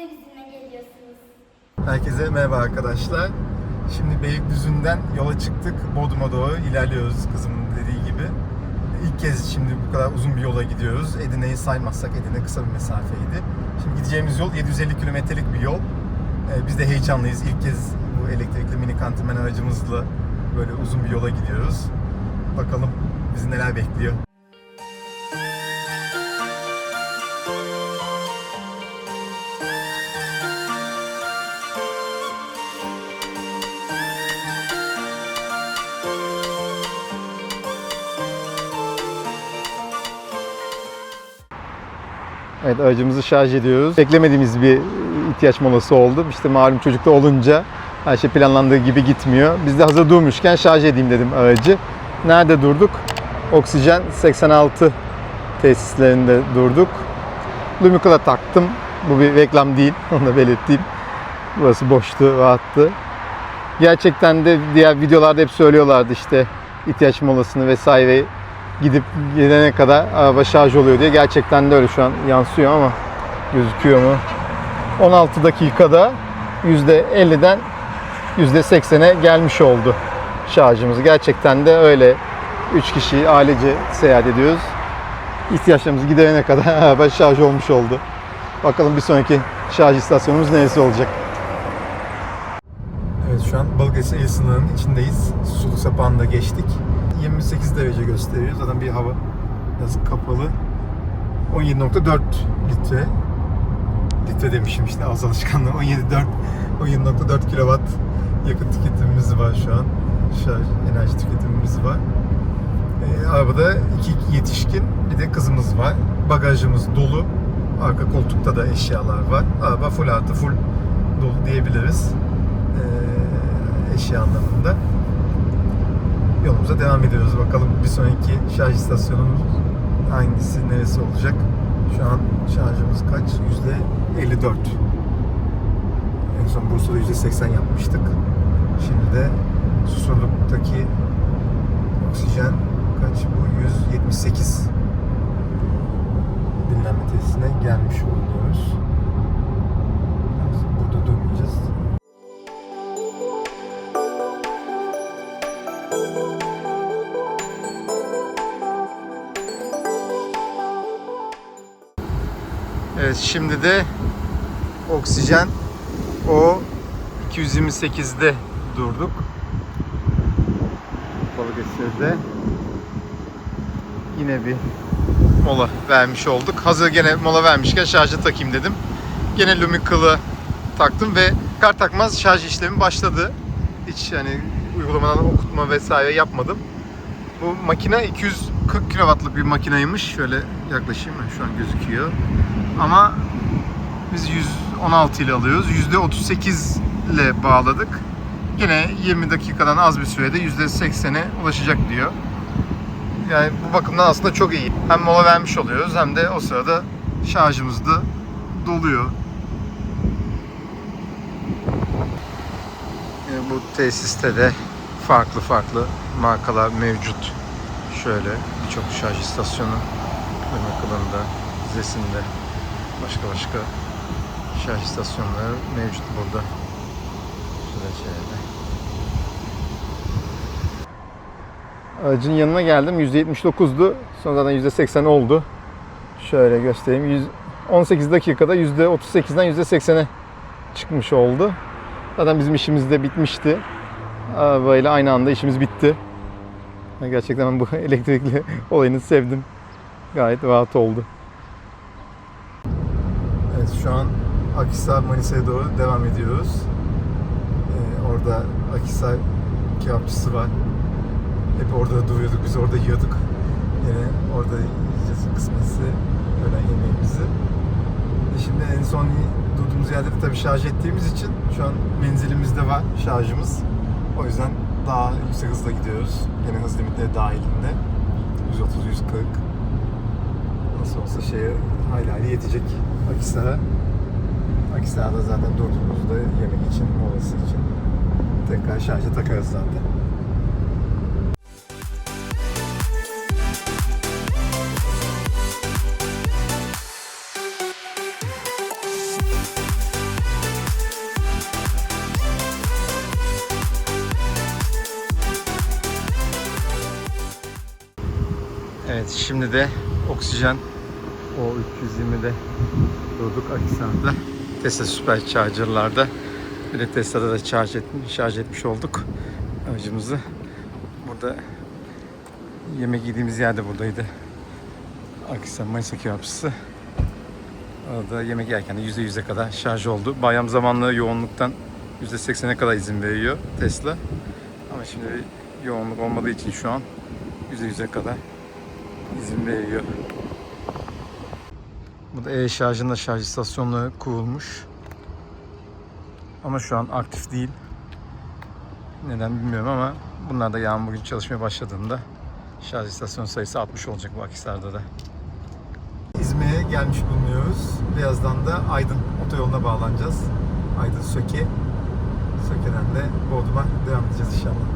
de bizimle geliyorsunuz. Herkese merhaba arkadaşlar. Şimdi Beylikdüzü'nden yola çıktık. Bodrum'a doğru ilerliyoruz kızımın dediği gibi. İlk kez şimdi bu kadar uzun bir yola gidiyoruz. Edirne'yi saymazsak Edirne kısa bir mesafeydi. Şimdi gideceğimiz yol 750 kilometrelik bir yol. Ee, biz de heyecanlıyız. İlk kez bu elektrikli mini kantimen aracımızla böyle uzun bir yola gidiyoruz. Bakalım bizi neler bekliyor. Evet aracımızı şarj ediyoruz. Beklemediğimiz bir ihtiyaç molası oldu. İşte malum çocukta olunca her şey planlandığı gibi gitmiyor. Biz de hazır durmuşken şarj edeyim dedim aracı. Nerede durduk? Oksijen 86 tesislerinde durduk. Lumical'a taktım. Bu bir reklam değil. Onu da belirteyim. Burası boştu, rahattı. Gerçekten de diğer videolarda hep söylüyorlardı işte ihtiyaç molasını vesaire gidip gelene kadar araba şarj oluyor diye. Gerçekten de öyle şu an yansıyor ama gözüküyor mu? 16 dakikada %50'den %80'e gelmiş oldu şarjımız. Gerçekten de öyle 3 kişi ailece seyahat ediyoruz. İhtiyaçlarımızı giderene kadar araba şarj olmuş oldu. Bakalım bir sonraki şarj istasyonumuz neresi olacak? Evet şu an Balıkesir il sınırının içindeyiz. Sulu sapağını da geçtik. 28 derece gösteriyor. Zaten bir hava biraz kapalı. 17.4 litre. Litre demişim işte ağız alışkanlığı. 17.4 17.4 kilowatt yakıt tüketimimiz var şu an. Şarj enerji tüketimimiz var. Ee, arabada iki yetişkin bir de kızımız var. Bagajımız dolu. Arka koltukta da eşyalar var. Araba full artı full dolu diyebiliriz. Ee, eşya anlamında. Yolumuza devam ediyoruz. Bakalım bir sonraki şarj istasyonumuz hangisi, neresi olacak? Şu an şarjımız kaç? Yüzde 54. En son Bursa'da yüzde 80 yapmıştık. Şimdi de Susurluk'taki oksijen kaç bu? 178 dinlenme tesisine gelmiş oluyoruz. Evet şimdi de oksijen o 228'de durduk. Balıkesir'de yine bir mola vermiş olduk. Hazır gene mola vermişken şarja takayım dedim. Gene Lumical'ı taktım ve kar takmaz şarj işlemi başladı. Hiç yani uygulamadan okutma vesaire yapmadım. Bu makine 240 kW'lık bir makineymiş. Şöyle yaklaşayım? Şu an gözüküyor. Ama biz 116 ile alıyoruz. %38 ile bağladık. Yine 20 dakikadan az bir sürede %80'e ulaşacak diyor. Yani bu bakımdan aslında çok iyi. Hem mola vermiş oluyoruz hem de o sırada şarjımız da doluyor. Yine bu tesiste de farklı farklı markalar mevcut. Şöyle birçok şarj istasyonu Irmaklı'nda, Zesin'de başka başka şarj istasyonları mevcut burada. Şeyde. Aracın yanına geldim. %79'du. Sonra zaten %80 oldu. Şöyle göstereyim. 100 18 dakikada %38'den %80'e çıkmış oldu. Zaten bizim işimiz de bitmişti. Arabayla aynı anda işimiz bitti. Gerçekten ben bu elektrikli olayını sevdim. Gayet rahat oldu. Şu an Akhisar Manisa'ya doğru devam ediyoruz. Ee, orada Akhisar kebapçısı var. Hep orada duruyorduk, biz orada yiyorduk. Yine orada yiyeceğiz kısmetse öğlen yemeğimizi. E şimdi en son durduğumuz yerde de tabii şarj ettiğimiz için şu an menzilimizde var şarjımız. O yüzden daha yüksek hızla gidiyoruz. Yine hız limitleri dahilinde. 130-140 nasıl olsa şeye hayli hayli yetecek. Akisar'a. Akisar'da zaten durduğumuzda yemek için, molası için tekrar şarja takarız zaten. Evet şimdi de oksijen o 320'de durduk Akisar'da. Tesla Super Charger'larda. Bir de Tesla'da da şarj etmiş, şarj etmiş olduk aracımızı. Burada yemek yediğimiz yer de buradaydı. Akisar Manisa Köprüsü. Orada yemek yerken de %100'e kadar şarj oldu. Bayram zamanlı yoğunluktan %80'e kadar izin veriyor Tesla. Ama şimdi yoğunluk olmadığı için şu an %100'e kadar izin veriyor. Bu da e-şarjın şarj istasyonları kurulmuş. Ama şu an aktif değil. Neden bilmiyorum ama bunlar da yarın bugün çalışmaya başladığında şarj istasyon sayısı 60 olacak bu Akhisar'da da. İzmir'e gelmiş bulunuyoruz. Birazdan da Aydın otoyoluna bağlanacağız. Aydın Söke. Söke'den de Bodrum'a devam edeceğiz inşallah.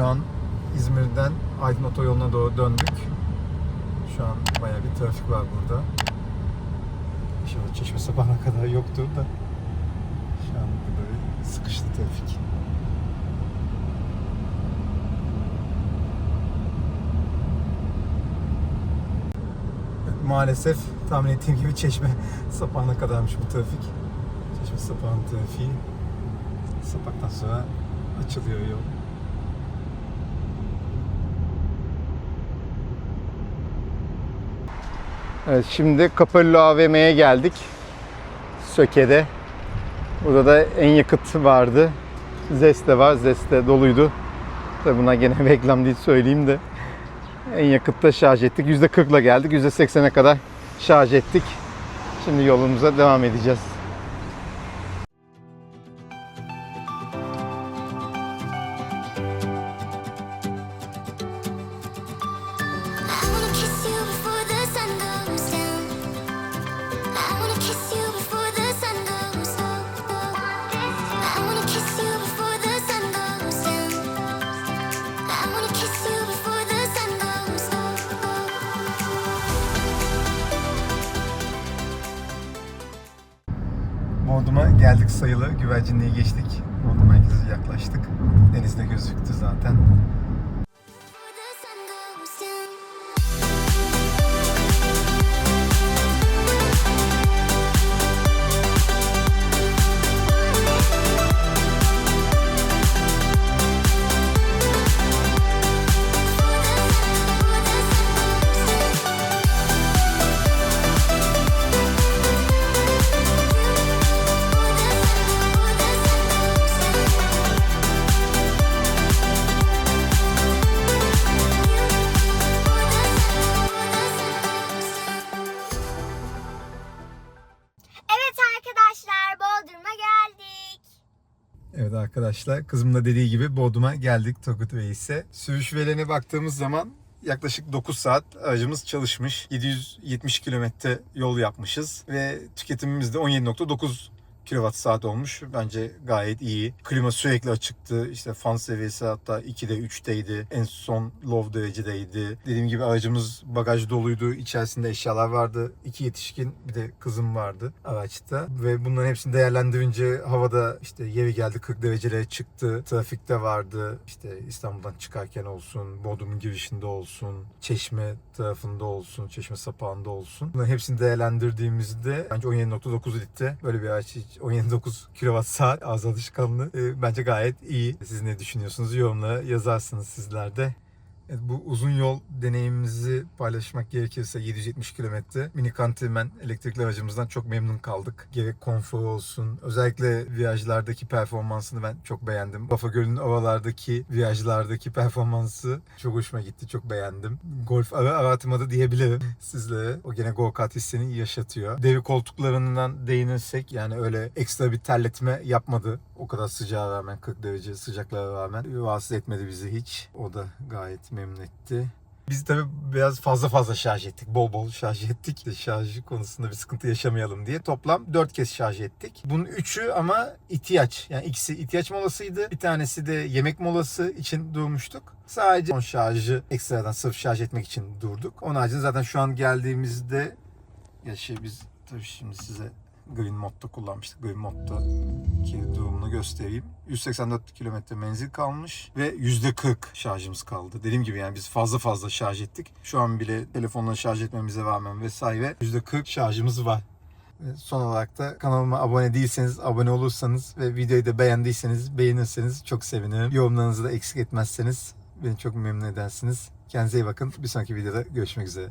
Şu an İzmir'den Aydın Otoyolu'na doğru döndük. Şu an bayağı bir trafik var burada. İnşallah çeşme sabahına kadar yoktur da. Şu an burada bir sıkıştı trafik. Maalesef tahmin ettiğim gibi çeşme sapağına kadarmış bu trafik. Çeşme sapağın trafiği. Sapaktan sonra açılıyor yol. Evet şimdi Kapello AVM'ye geldik. Söke'de. Burada da en yakıt vardı. Zeste var. Zeste doluydu. Tabi buna gene reklam değil söyleyeyim de. En yakıtta şarj ettik. %40'la geldik. %80'e kadar şarj ettik. Şimdi yolumuza devam edeceğiz. Bodrum'a geldik sayılı. Güvercinliğe geçtik. Bodrum merkeze yaklaştık. Denizde gözüktü zaten. Arkadaşlar kızım da dediği gibi Bodrum'a geldik Turgut Reis'e. Sürüş verilerine baktığımız zaman yaklaşık 9 saat aracımız çalışmış. 770 kilometre yol yapmışız ve tüketimimiz de 17.9 kilowatt saat olmuş. Bence gayet iyi. Klima sürekli açıktı. İşte fan seviyesi hatta 2'de 3'teydi. En son low derecedeydi. Dediğim gibi aracımız bagaj doluydu. İçerisinde eşyalar vardı. İki yetişkin bir de kızım vardı araçta. Ve bunların hepsini değerlendirince havada işte yeri geldi 40 derecelere çıktı. Trafikte vardı. İşte İstanbul'dan çıkarken olsun, Bodrum'un girişinde olsun, Çeşme tarafında olsun, Çeşme sapağında olsun. Bunların hepsini değerlendirdiğimizde bence 17.9 litre böyle bir araç 17.9 kilowatt saat ağız alışkanlığı e, bence gayet iyi. Siz ne düşünüyorsunuz? Yorumlara yazarsınız sizler de. Evet, bu uzun yol deneyimimizi paylaşmak gerekirse 770 kilometre Mini Countryman elektrikli aracımızdan çok memnun kaldık. Gerek konfor olsun, özellikle virajlardaki performansını ben çok beğendim. Bafa Gölü'nün oralardaki virajlardaki performansı çok hoşuma gitti, çok beğendim. Golf ara aratmadı diyebilirim sizlere. O gene go-kart hissini yaşatıyor. Deri koltuklarından değinirsek yani öyle ekstra bir terletme yapmadı. O kadar sıcağa rağmen 40 derece sıcaklara rağmen rahatsız etmedi bizi hiç. O da gayet memnun etti. Biz tabii biraz fazla fazla şarj ettik. Bol bol şarj ettik. Şarj konusunda bir sıkıntı yaşamayalım diye. Toplam 4 kez şarj ettik. Bunun 3'ü ama ihtiyaç. Yani ikisi ihtiyaç molasıydı. Bir tanesi de yemek molası için durmuştuk. Sadece son şarjı ekstradan sırf şarj etmek için durduk. Onun haricinde zaten şu an geldiğimizde ya şey biz tabii şimdi size Green Mod'da kullanmıştık. Green Mod'da ki durumunu göstereyim. 184 kilometre menzil kalmış ve %40 şarjımız kaldı. Dediğim gibi yani biz fazla fazla şarj ettik. Şu an bile telefonla şarj etmemize rağmen vesaire %40 şarjımız var. Son olarak da kanalıma abone değilseniz, abone olursanız ve videoyu da beğendiyseniz, beğenirseniz çok sevinirim. Yorumlarınızı da eksik etmezseniz beni çok memnun edersiniz. Kendinize iyi bakın. Bir sonraki videoda görüşmek üzere.